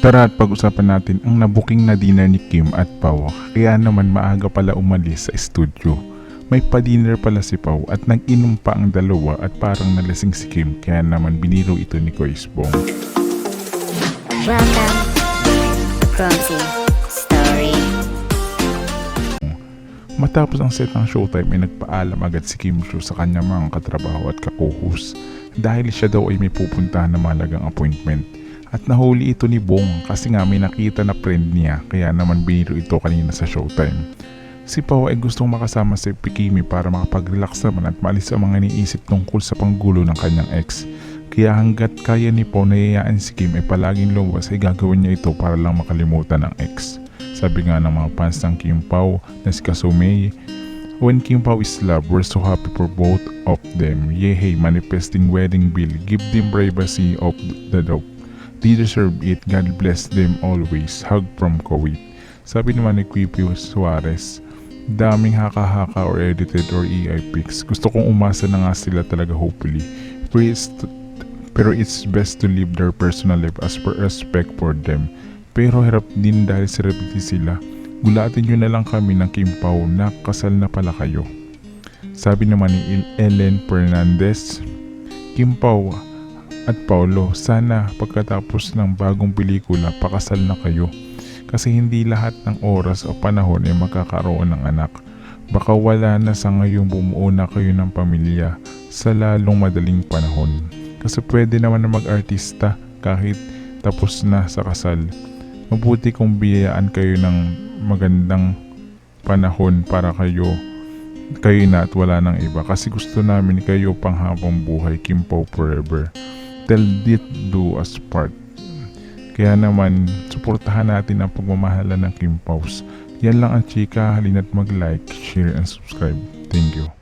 Tara at pag-usapan natin ang nabuking na dinner ni Kim at Pau. Kaya naman maaga pala umalis sa studio. May pa-dinner pala si Pau at nag-inom pa ang dalawa at parang nalasing si Kim kaya naman biniro ito ni Kois Bong. Welcome to Clumsy Story. Matapos ang set ng showtime ay nagpaalam agad si Kim Soo sa kanyang mga katrabaho at kakuhus dahil siya daw ay may pupuntahan na malagang appointment. At nahuli ito ni Bong kasi nga may nakita na friend niya kaya naman biniro ito kanina sa showtime. Si Pao ay gustong makasama si Pikimi para makapag-relax naman at maalis ang mga iniisip tungkol sa panggulo ng kanyang ex. Kaya hanggat kaya ni Pao nayayaan si Kim ay palaging lumabas ay gagawin niya ito para lang makalimutan ang ex. Sabi nga ng mga fans ng Kim Pao na si Kasumei, When Kim Pao is loved, we're so happy for both of them. Yehey, manifesting wedding bill. Give them privacy of the dope. They deserve it. God bless them always. Hug from Kuwait. Sabi naman ni Quippy Suarez, daming haka-haka or edited or AI pics. Gusto kong umasa na nga sila talaga hopefully. Please, pero it's best to live their personal life as per respect for them. Pero hirap din dahil celebrity sila. Gulatin nyo na lang kami ng Kim Pao na kasal na pala kayo. Sabi naman ni Ellen Fernandez, Kim Pao at Paulo, sana pagkatapos ng bagong pelikula pakasal na kayo. Kasi hindi lahat ng oras o panahon ay makakaroon ng anak. Baka wala na sa ngayong bumuo na kayo ng pamilya sa lalong madaling panahon. Kasi pwede naman na mag-artista kahit tapos na sa kasal. Mabuti kung biyayaan kayo ng magandang panahon para kayo kayo na at wala ng iba kasi gusto namin kayo pang habang buhay Kim Pao forever till death do us part. Kaya naman suportahan natin ang pagmamahala ng Kim Paus. Yan lang ang chika. Halina't mag like share and subscribe. Thank you